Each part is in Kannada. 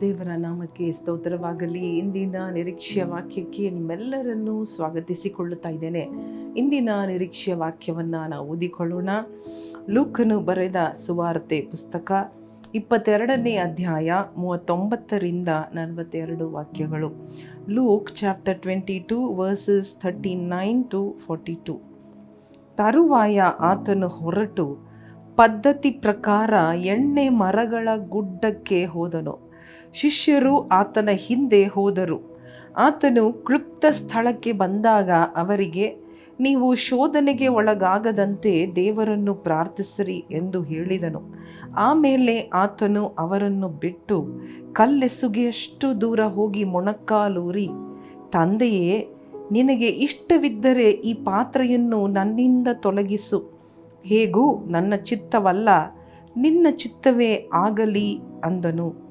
ದೇವರ ನಾಮಕ್ಕೆ ಸ್ತೋತ್ರವಾಗಲಿ. ಇಂದಿನ ನಿರೀಕ್ಷೆಯ ವಾಕ್ಯಕ್ಕೆ ನಿಮ್ಮೆಲ್ಲರನ್ನೂ ಸ್ವಾಗತಿಸಿಕೊಳ್ಳುತ್ತಾ ಇದ್ದೇನೆ. ಇಂದಿನ ನಿರೀಕ್ಷೆಯ ವಾಕ್ಯವನ್ನು ನಾವು ಓದಿಕೊಳ್ಳೋಣ. ಲೂಕನು ಬರೆದ ಸುವಾರ್ತೆ ಪುಸ್ತಕ ಇಪ್ಪತ್ತೆರಡನೇ ಅಧ್ಯಾಯ ಮೂವತ್ತೊಂಬತ್ತರಿಂದ ನಲವತ್ತೆರಡು ವಾಕ್ಯಗಳು. Luke chapter twenty two verses thirty nine to forty two. ತರುವಾಯ ಆತನು ಹೊರಟು ಪದ್ಧತಿ ಪ್ರಕಾರ ಎಣ್ಣೆ ಮರಗಳ ಗುಡ್ಡಕ್ಕೆ ಹೋದನು. ಶಿಷ್ಯರು ಆತನ ಹಿಂದೆ ಹೋದರು. ಆತನು ಕ್ಲುಪ್ತ ಸ್ಥಳಕ್ಕೆ ಬಂದಾಗ ಅವರಿಗೆ, ನೀವು ಶೋಧನೆಗೆ ಒಳಗಾಗದಂತೆ ದೇವರನ್ನು ಪ್ರಾರ್ಥಿಸಿರಿ ಎಂದು ಹೇಳಿದನು. ಆಮೇಲೆ ಆತನು ಅವರನ್ನು ಬಿಟ್ಟು, ಕಲ್ಲೆಸುಗೆಯಷ್ಟು ದೂರ ಹೋಗಿ ಮೊಣಕಾಲೂರಿ. ತಂದೆಯೇ, ನಿನಗೆ ಇಷ್ಟವಿದ್ದರೆ ಈ ಪಾತ್ರೆಯನ್ನು ನನ್ನಿಂದ ತೊಲಗಿಸು. ಹೇಗೂ ನನ್ನ ಚಿತ್ತವಲ್ಲ, ನಿನ್ನ ಚಿತ್ತವೇ ಆಗಲಿ ಅಂದನು.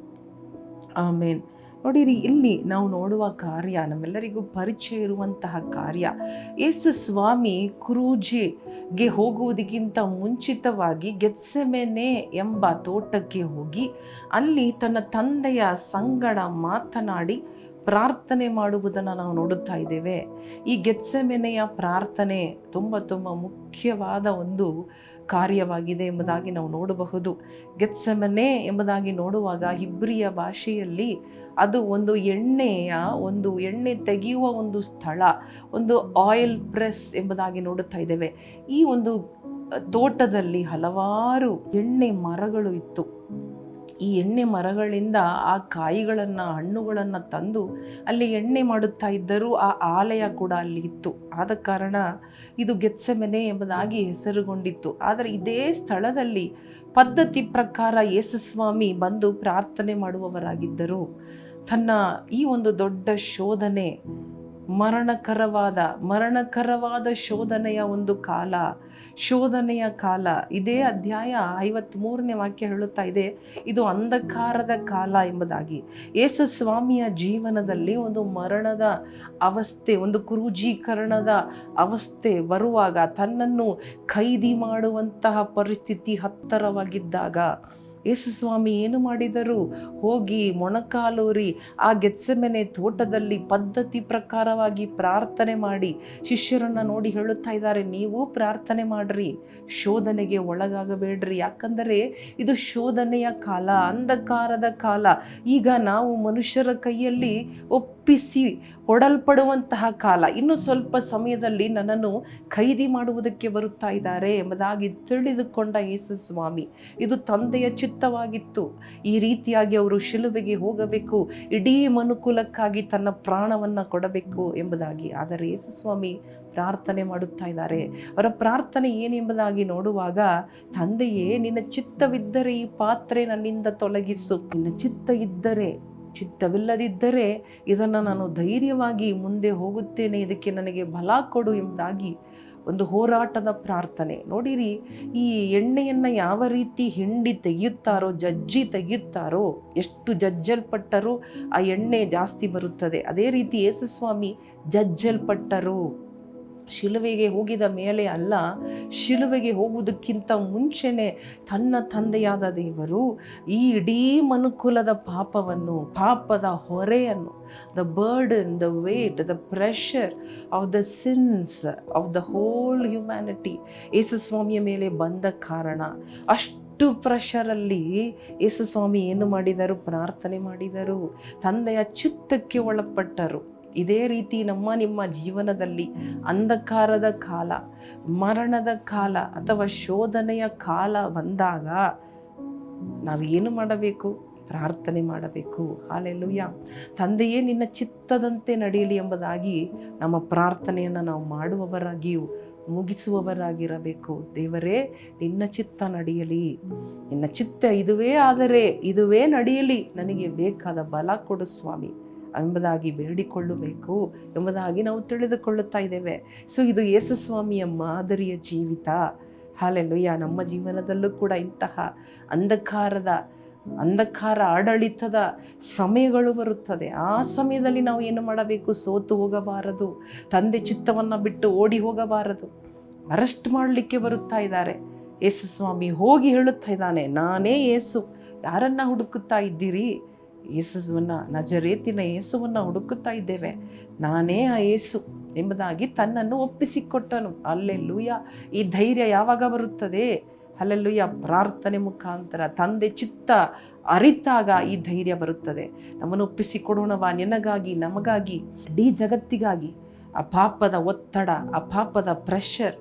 ಆಮೇನ್. ನೋಡಿರಿ, ಇಲ್ಲಿ ನಾವು ನೋಡುವ ಕಾರ್ಯ, ನಮ್ಮೆಲ್ಲರಿಗೂ ಪರಿಚಯ ಇರುವಂತಹ ಕಾರ್ಯ. ಯೇಸು ಸ್ವಾಮಿ ಕುರೂಜಿಗೆ ಹೋಗುವುದಕ್ಕಿಂತ ಮುಂಚಿತವಾಗಿ ಗೆತ್ಸೆಮೆನೆ ಎಂಬ ತೋಟಕ್ಕೆ ಹೋಗಿ, ಅಲ್ಲಿ ತನ್ನ ತಂದೆಯ ಸಂಗಡ ಮಾತನಾಡಿ ಪ್ರಾರ್ಥನೆ ಮಾಡುವುದನ್ನು ನಾವು ನೋಡುತ್ತಾ ಇದ್ದೇವೆ. ಈ ಗೆತ್ಸೆಮೆನೆಯ ಪ್ರಾರ್ಥನೆ ತುಂಬ ತುಂಬ ಮುಖ್ಯವಾದ ಒಂದು ಕಾರ್ಯವಾಗಿದೆ ಎಂಬುದಾಗಿ ನಾವು ನೋಡಬಹುದು. ಗೆತ್ಸೆಮನೆ ಎಂಬುದಾಗಿ ನೋಡುವಾಗ ಹಿಬ್ರಿಯ ಭಾಷೆಯಲ್ಲಿ ಅದು ಒಂದು ಎಣ್ಣೆಯ ಒಂದು ಎಣ್ಣೆ ತೆಗೆಯುವ ಒಂದು ಸ್ಥಳ, ಒಂದು ಆಯಿಲ್ ಪ್ರೆಸ್ ಎಂಬುದಾಗಿ ನೋಡುತ್ತಾ ಇದ್ದೇವೆ. ಈ ಒಂದು ತೋಟದಲ್ಲಿ ಹಲವಾರು ಎಣ್ಣೆ ಮರಗಳು ಇತ್ತು. ಈ ಎಣ್ಣೆ ಮರಗಳಿಂದ ಆ ಕಾಯಿಗಳನ್ನು, ಹಣ್ಣುಗಳನ್ನು ತಂದು ಅಲ್ಲಿ ಎಣ್ಣೆ ಮಾಡುತ್ತಾ ಇದ್ದರೂ ಆ ಆಲಯ ಕೂಡ ಅಲ್ಲಿ ಇತ್ತು. ಆದ ಕಾರಣ ಇದು ಗೆತ್ಸೆಮೆನೆ ಎಂಬುದಾಗಿ ಹೆಸರುಗೊಂಡಿತ್ತು. ಆದರೆ ಇದೇ ಸ್ಥಳದಲ್ಲಿ ಪದ್ಧತಿ ಪ್ರಕಾರ ಯೇಸುಸ್ವಾಮಿ ಬಂದು ಪ್ರಾರ್ಥನೆ ಮಾಡುವವರಾಗಿದ್ದರು. ತನ್ನ ಈ ಒಂದು ದೊಡ್ಡ ಶೋಧನೆ ಮರಣಕರವಾದ ಮರಣಕರವಾದ ಶೋಧನೆಯ ಒಂದು ಕಾಲ, ಶೋಧನೆಯ ಕಾಲ. ಇದೇ ಅಧ್ಯಾಯ ಐವತ್ತ್ಮೂರನೇ ವಾಕ್ಯ ಹೇಳುತ್ತಾ ಇದೆ, ಇದು ಅಂಧಕಾರದ ಕಾಲ ಎಂಬುದಾಗಿ. ಯೇಸು ಸ್ವಾಮಿಯ ಜೀವನದಲ್ಲಿ ಒಂದು ಮರಣದ ಅವಸ್ಥೆ, ಒಂದು ಕುರುಜೀಕರಣದ ಅವಸ್ಥೆ ಬರುವಾಗ ತನ್ನನ್ನು ಖೈದಿ ಮಾಡುವಂತಹ ಪರಿಸ್ಥಿತಿ ಹತ್ತರವಾಗಿದ್ದಾಗ ಯೇಸು ಸ್ವಾಮಿ ಏನು ಮಾಡಿದರು? ಹೋಗಿ ಮೊಣಕಾಲೂರಿ ಆ ಗೆತ್ಸೆಮೆನೆ ತೋಟದಲ್ಲಿ ಪದ್ಧತಿ ಪ್ರಕಾರವಾಗಿ ಪ್ರಾರ್ಥನೆ ಮಾಡಿ. ಶಿಷ್ಯರನ್ನು ನೋಡಿ ಹೇಳುತ್ತಾ ಇದ್ದಾರೆ, ನೀವು ಪ್ರಾರ್ಥನೆ ಮಾಡ್ರಿ, ಶೋಧನೆಗೆ ಒಳಗಾಗಬೇಡ್ರಿ. ಯಾಕಂದರೆ ಇದು ಶೋಧನೆಯ ಕಾಲ, ಅಂಧಕಾರದ ಕಾಲ. ಈಗ ನಾವು ಮನುಷ್ಯರ ಕೈಯಲ್ಲಿ ಒಪ್ಪಿಸಿ ಕೊಡಲ್ಪಡುವಂತಹ ಕಾಲ. ಇನ್ನು ಸ್ವಲ್ಪ ಸಮಯದಲ್ಲಿ ನನ್ನನ್ನು ಖೈದಿ ಮಾಡುವುದಕ್ಕೆ ಬರುತ್ತಾ ಇದ್ದಾರೆ ಎಂಬುದಾಗಿ ತಿಳಿದುಕೊಂಡ ಯೇಸು ಸ್ವಾಮಿ. ಇದು ತಂದೆಯ ಚಿತ್ತವಾಗಿತ್ತು ಈ ರೀತಿಯಾಗಿ ಅವರು ಶಿಲುಬೆಗೆ ಹೋಗಬೇಕು, ಇಡೀ ಮನುಕುಲಕ್ಕಾಗಿ ತನ್ನ ಪ್ರಾಣವನ್ನು ಕೊಡಬೇಕು ಎಂಬುದಾಗಿ. ಆದರೆ ಯೇಸುಸ್ವಾಮಿ ಪ್ರಾರ್ಥನೆ ಮಾಡುತ್ತಾ ಇದ್ದಾರೆ. ಅವರ ಪ್ರಾರ್ಥನೆ ಏನೆಂಬುದಾಗಿ ನೋಡುವಾಗ, ತಂದೆಯೇ, ನಿನ್ನ ಚಿತ್ತವಿದ್ದರೆ ಈ ಪಾತ್ರೆ ನನ್ನಿಂದ ತೊಲಗಿಸು. ನಿನ್ನ ಚಿತ್ತ ಇದ್ದರೆ, ಚಿತ್ತವಿಲ್ಲದಿದ್ದರೆ ಇದನ್ನು ನಾನು ಧೈರ್ಯವಾಗಿ ಮುಂದೆ ಹೋಗುತ್ತೇನೆ. ಇದಕ್ಕೆ ನನಗೆ ಬಲ ಕೊಡು ಎಂಬುದಾಗಿ ಒಂದು ಹೋರಾಟದ ಪ್ರಾರ್ಥನೆ. ನೋಡಿರಿ, ಈ ಎಣ್ಣೆಯನ್ನು ಯಾವ ರೀತಿ ಹಿಂಡಿ ತೆಗೆಯುತ್ತಾರೋ, ಜಜ್ಜಿ ತೆಗೆಯುತ್ತಾರೋ, ಎಷ್ಟು ಜಜ್ಜಲ್ಪಟ್ಟರೂ ಆ ಎಣ್ಣೆ ಜಾಸ್ತಿ ಬರುತ್ತದೆ. ಅದೇ ರೀತಿ ಯೇಸುಸ್ವಾಮಿ ಜಜ್ಜಲ್ಪಟ್ಟರು. ಶಿಲುವೆಗೆ ಹೋಗಿದ ಮೇಲೆ ಅಲ್ಲ, ಶಿಲುವೆಗೆ ಹೋಗುವುದಕ್ಕಿಂತ ಮುಂಚೆನೆ ತನ್ನ ತಂದೆಯಾದ ದೇವರು ಈ ಇಡೀ ಮನುಕುಲದ ಪಾಪವನ್ನು, ಪಾಪದ ಹೊರೆಯನ್ನು the burden the weight the pressure of the sins of the whole humanity ಯೇಸುಸ್ವಾಮಿಯ ಮೇಲೆ ಬಂದ ಕಾರಣ. ಅಷ್ಟು ಪ್ರೆಷರಲ್ಲಿ ಯೇಸುಸ್ವಾಮಿ ಏನು ಮಾಡಿದರು? ಪ್ರಾರ್ಥನೆ ಮಾಡಿದರು. ತಂದೆಯ ಚಿತ್ತಕ್ಕೆ ಒಳಪಟ್ಟರು. ಇದೇ ರೀತಿ ನಮ್ಮ ನಿಮ್ಮ ಜೀವನದಲ್ಲಿ ಅಂಧಕಾರದ ಕಾಲ, ಮರಣದ ಕಾಲ ಅಥವಾ ಶೋಧನೆಯ ಕಾಲ ಬಂದಾಗ ನಾವೇನು ಮಾಡಬೇಕು? ಪ್ರಾರ್ಥನೆ ಮಾಡಬೇಕು. ಹಾಲೆಲ್ಲೂಯ್ಯ ತಂದೆಯೇ, ನಿನ್ನ ಚಿತ್ತದಂತೆ ನಡೆಯಲಿ ಎಂಬುದಾಗಿ ನಮ್ಮ ಪ್ರಾರ್ಥನೆಯನ್ನು ನಾವು ಮಾಡುವವರಾಗಿಯೂ ಮುಗಿಸುವವರಾಗಿರಬೇಕು. ದೇವರೇ, ನಿನ್ನ ಚಿತ್ತ ನಡೆಯಲಿ. ನಿನ್ನ ಚಿತ್ತ ಇದುವೇ ಆದರೆ, ಇದುವೇ ನಡೆಯಲಿ. ನನಗೆ ಬೇಕಾದ ಬಲ ಕೊಡು ಸ್ವಾಮಿ. ಎಂಬುದಾಗಿ ಬೇಡಿಕೊಳ್ಳಬೇಕು ಎಂಬುದಾಗಿ ನಾವು ತಿಳಿದುಕೊಳ್ಳುತ್ತಾ ಇದ್ದೇವೆ. ಸೊ ಇದು ಯೇಸುಸ್ವಾಮಿಯ ಮಾದರಿಯ ಜೀವಿತ. ಹಾಲೆಲ್ಲುಯ್ಯ ನಮ್ಮ ಜೀವನದಲ್ಲೂ ಕೂಡ ಇಂತಹ ಅಂಧಕಾರದ, ಅಂಧಕಾರ ಆಡಳಿತದ ಸಮಯಗಳು ಬರುತ್ತದೆ. ಆ ಸಮಯದಲ್ಲಿ ನಾವು ಏನು ಮಾಡಬೇಕು? ಸೋತು ಹೋಗಬಾರದು. ತಂದೆ ಚಿತ್ತವನ್ನು ಬಿಟ್ಟು ಓಡಿ ಹೋಗಬಾರದು. ಅರೆಸ್ಟ್ ಮಾಡಲಿಕ್ಕೆ ಬರುತ್ತಾ ಇದ್ದಾರೆ. ಯೇಸು ಸ್ವಾಮಿ ಹೋಗಿ ಹೇಳುತ್ತಾ ಇದ್ದಾನೆ, ನಾನೇ ಯೇಸು. ಯಾರನ್ನ ಹುಡುಕುತ್ತಾ ಇದ್ದೀರಿ? ಯೇಸುವನ್ನ, ನಜರೇತಿನ ಯೇಸುವನ್ನ ಹುಡುಕುತ್ತಾ ಇದ್ದೇವೆ. ನಾನೇ ಆ ಯೇಸು ಎಂಬುದಾಗಿ ತನ್ನನ್ನು ಒಪ್ಪಿಸಿಕೊಟ್ಟನು. ಅಲ್ಲೆಲ್ಲೂಯ, ಈ ಧೈರ್ಯ ಯಾವಾಗ ಬರುತ್ತದೆ? ಅಲ್ಲೆಲ್ಲೂಯ ಪ್ರಾರ್ಥನೆ ಮುಖಾಂತರ ತಂದೆ ಚಿತ್ತ ಅರಿತಾಗ ಈ ಧೈರ್ಯ ಬರುತ್ತದೆ. ನಮ್ಮನ್ನು ಒಪ್ಪಿಸಿಕೊಡೋಣವ, ನಿನಗಾಗಿ, ನಮಗಾಗಿ, ಇಡೀ ಜಗತ್ತಿಗಾಗಿ. ಆ ಪಾಪದ ಒತ್ತಡ, ಆ ಪಾಪದ ಪ್ರೆಷರ್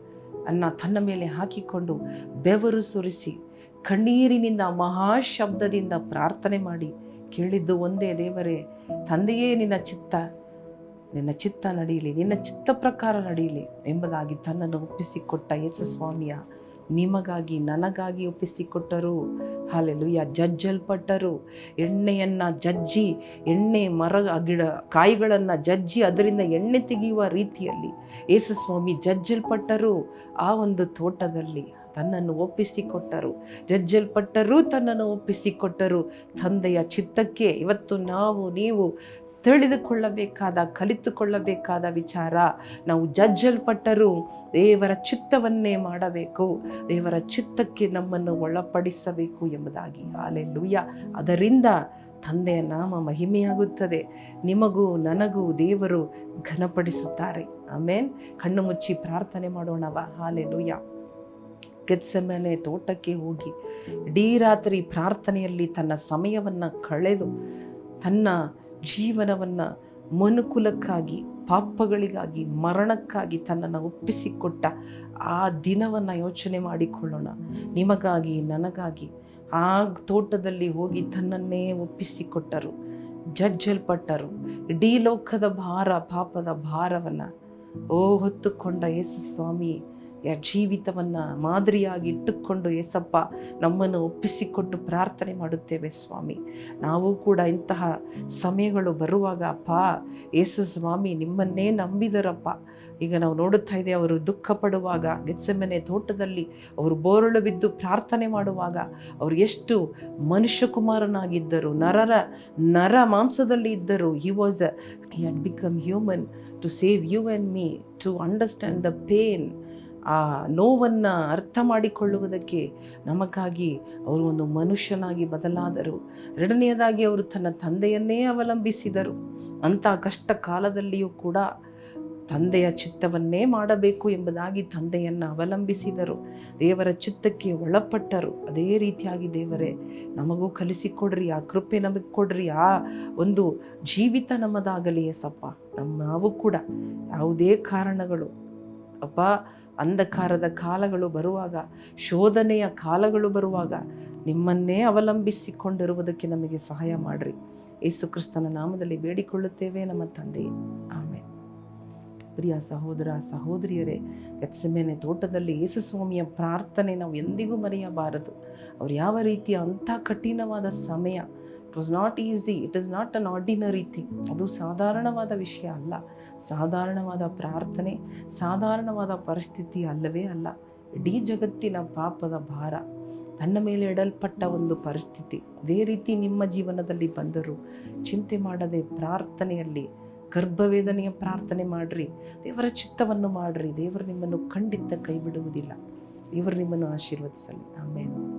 ಅನ್ನು ತನ್ನ ಮೇಲೆ ಹಾಕಿಕೊಂಡು ಬೆವರು ಸುರಿಸಿ, ಕಣ್ಣೀರಿನಿಂದ ಮಹಾಶಬ್ದದಿಂದ ಪ್ರಾರ್ಥನೆ ಮಾಡಿ ಕೇಳಿದ್ದು ಒಂದೇ, ದೇವರೇ, ತಂದೆಯೇ ನಿನ್ನ ಚಿತ್ತ ನಿನ್ನ ಚಿತ್ತ ನಡೆಯಲಿ, ನಿನ್ನ ಚಿತ್ತ ಪ್ರಕಾರ ನಡೆಯಲಿ ಎಂಬುದಾಗಿ ತನ್ನನ್ನು ಒಪ್ಪಿಸಿಕೊಟ್ಟ ಯೇಸುಸ್ವಾಮಿಯ ನಿಮಗಾಗಿ ನನಗಾಗಿ ಒಪ್ಪಿಸಿಕೊಟ್ಟರು. ಹಾಲೆಲುಯ್ಯ, ಜಜ್ಜಲ್ಪಟ್ಟರು. ಎಣ್ಣೆಯನ್ನು ಜಜ್ಜಿ, ಎಣ್ಣೆ ಮರ, ಗಿಡ, ಕಾಯಿಗಳನ್ನು ಜಜ್ಜಿ, ಅದರಿಂದ ಎಣ್ಣೆ ತೆಗೆಯುವ ರೀತಿಯಲ್ಲಿ ಯೇಸುಸ್ವಾಮಿ ಜಜ್ಜಲ್ಪಟ್ಟರು. ಆ ಒಂದು ತೋಟದಲ್ಲಿ ತನ್ನನ್ನು ಒಪ್ಪಿಸಿಕೊಟ್ಟರು. ಜಜ್ಜಲ್ಪಟ್ಟರೂ ತನ್ನನ್ನು ಒಪ್ಪಿಸಿಕೊಟ್ಟರು. ತಂದೆಯ ಚಿತ್ತಕ್ಕೆ ಇವತ್ತು ನಾವು, ನೀವು ತಿಳಿದುಕೊಳ್ಳಬೇಕಾದ, ಕಲಿತುಕೊಳ್ಳಬೇಕಾದ ವಿಚಾರ. ನಾವು ಜಜ್ಜಲ್ಪಟ್ಟರೂ ದೇವರ ಚಿತ್ತವನ್ನೇ ಮಾಡಬೇಕು. ದೇವರ ಚಿತ್ತಕ್ಕೆ ನಮ್ಮನ್ನು ಒಳಪಡಿಸಬೇಕು ಎಂಬುದಾಗಿ. ಆಲೆಲ್ಲೂಯ್ಯ ಅದರಿಂದ ತಂದೆಯ ನಾಮ ಮಹಿಮೆಯಾಗುತ್ತದೆ. ನಿಮಗೂ ನನಗೂ ದೇವರು ಘನಪಡಿಸುತ್ತಾರೆ. ಆಮೇನ್. ಕಣ್ಣು ಮುಚ್ಚಿ ಪ್ರಾರ್ಥನೆ ಮಾಡೋಣವ. ಹಾಲೆಲೂಯ್ಯ ಕೆತ್ಸೆಮನೆ ತೋಟಕ್ಕೆ ಹೋಗಿ ಇಡೀ ರಾತ್ರಿ ಪ್ರಾರ್ಥನೆಯಲ್ಲಿ ತನ್ನ ಸಮಯವನ್ನು ಕಳೆದು ತನ್ನ ಜೀವನವನ್ನು ಮನುಕುಲಕ್ಕಾಗಿ, ಪಾಪಗಳಿಗಾಗಿ, ಮರಣಕ್ಕಾಗಿ ತನ್ನನ್ನು ಒಪ್ಪಿಸಿಕೊಟ್ಟ ಆ ದಿನವನ್ನು ಯೋಚನೆ ಮಾಡಿಕೊಳ್ಳೋಣ. ನಿಮಗಾಗಿ, ನನಗಾಗಿ. ಆ ತೋಟದಲ್ಲಿ ಹೋಗಿ ತನ್ನನ್ನೇ ಒಪ್ಪಿಸಿಕೊಟ್ಟರು, ಜಜ್ಜಲ್ಪಟ್ಟರು. ಇಡೀ ಲೋಕದ ಭಾರ, ಪಾಪದ ಭಾರವನ್ನು ಓ ಹೊತ್ತುಕೊಂಡ ಯೇಸು ಸ್ವಾಮಿ ಜೀವಿತವನ್ನು ಮಾದರಿಯಾಗಿ ಇಟ್ಟುಕೊಂಡು ಏಸಪ್ಪ ನಮ್ಮನ್ನು ಒಪ್ಪಿಸಿಕೊಟ್ಟು ಪ್ರಾರ್ಥನೆ ಮಾಡುತ್ತೇವೆ ಸ್ವಾಮಿ. ನಾವು ಕೂಡ ಇಂತಹ ಸಮಯಗಳು ಬರುವಾಗ, ಅಪ್ಪ ಯೇಸು ಸ್ವಾಮಿ, ನಿಮ್ಮನ್ನೇ ನಂಬಿದರಪ್ಪ. ಈಗ ನಾವು ನೋಡುತ್ತಾ ಇದ್ದೇವೆ ಅವರು ದುಃಖ ಪಡುವಾಗ ಗೆತ್ಸೆಮನೆ ತೋಟದಲ್ಲಿ ಅವರು ಬೋರಳು ಬಿದ್ದು ಪ್ರಾರ್ಥನೆ ಮಾಡುವಾಗ, ಅವರು ಎಷ್ಟು ಮನುಷ್ಯಕುಮಾರನಾಗಿದ್ದರು, ನರರ, ನರ ಮಾಂಸದಲ್ಲಿ ಇದ್ದರು. He was had become human to save you and me to understand the pain ಆ ನೋವನ್ನು ಅರ್ಥ ಮಾಡಿಕೊಳ್ಳುವುದಕ್ಕೆ ನಮಗಾಗಿ ಅವರು ಒಂದು ಮನುಷ್ಯನಾಗಿ ಬದಲಾದರು. ಎರಡನೆಯದಾಗಿ ಅವರು ತನ್ನ ತಂದೆಯನ್ನೇ ಅವಲಂಬಿಸಿದರು. ಅಂಥ ಕಷ್ಟ ಕಾಲದಲ್ಲಿಯೂ ಕೂಡ ತಂದೆಯ ಚಿತ್ತವನ್ನೇ ಮಾಡಬೇಕು ಎಂಬುದಾಗಿ ತಂದೆಯನ್ನು ಅವಲಂಬಿಸಿದರು. ದೇವರ ಚಿತ್ತಕ್ಕೆ ಒಳಪಟ್ಟರು. ಅದೇ ರೀತಿಯಾಗಿ ದೇವರೇ, ನಮಗೂ ಕಲಿಸಿಕೊಡ್ರಿ, ಆ ಕೃಪೆ ನಮಗೆ ಕೊಡ್ರಿ, ಆ ಒಂದು ಜೀವಿತ ನಮ್ಮದಾಗಲಿ ಎಸಪ್ಪ ನಮ್ಮ ನಾವು ಕೂಡ ಯಾವುದೇ ಕಾರಣಗಳು ಅಪ್ಪ ಅಂಧಕಾರದ ಕಾಲಗಳು ಬರುವಾಗ, ಶೋಧನೆಯ ಕಾಲಗಳು ಬರುವಾಗ ನಿಮ್ಮನ್ನೇ ಅವಲಂಬಿಸಿಕೊಂಡಿರುವುದಕ್ಕೆ ನಮಗೆ ಸಹಾಯ ಮಾಡಿರಿ. ಯೇಸು ಕ್ರಿಸ್ತನ ನಾಮದಲ್ಲಿ ಬೇಡಿಕೊಳ್ಳುತ್ತೇವೆ ನಮ್ಮ ತಂದೆ. ಆಮೇಲೆ ಪ್ರಿಯ ಸಹೋದರ, ಸಹೋದರಿಯರೇ ಎತ್ಸೆಮೆನೆ ತೋಟದಲ್ಲಿ ಯೇಸು ಸ್ವಾಮಿಯ ಪ್ರಾರ್ಥನೆ ನಾವು ಎಂದಿಗೂ ಮರೆಯಬಾರದು. ಅವ್ರು ಯಾವ ರೀತಿಯ ಅಂಥ ಕಠಿಣವಾದ ಸಮಯ it was not easy it is not an ordinary thing ಅದು ಸಾಧಾರಣವಾದ ವಿಷಯ ಅಲ್ಲ. ಸಾಧಾರಣವಾದ ಪ್ರಾರ್ಥನೆ, ಸಾಧಾರಣವಾದ ಪರಿಸ್ಥಿತಿ ಅಲ್ಲವೇ ಅಲ್ಲ, ಇಡೀ ಜಗತ್ತಿನ ಪಾಪದ ಭಾರ, ತನ್ನ ಮೇಲೆ ಇಡಲ್ಪಟ್ಟ ಒಂದು ಪರಿಸ್ಥಿತಿ. ಅದೇ ರೀತಿ ನಿಮ್ಮ ಜೀವನದಲ್ಲಿ ಬಂದರೂ ಚಿಂತೆ ಮಾಡದೆ ಪ್ರಾರ್ಥನೆಯಲ್ಲಿ ಗರ್ಭವೇದನೆಯ ಪ್ರಾರ್ಥನೆ ಮಾಡ್ರಿ, ದೇವರ ಚಿತ್ತವನ್ನು ಮಾಡ್ರಿ, ದೇವರು ನಿಮ್ಮನ್ನು ಖಂಡಿತ ಕೈ ಬಿಡುವುದಿಲ್ಲ ದೇವರು ನಿಮ್ಮನ್ನು ಆಶೀರ್ವದಿಸಲಿ. ಆಮೇಲೆ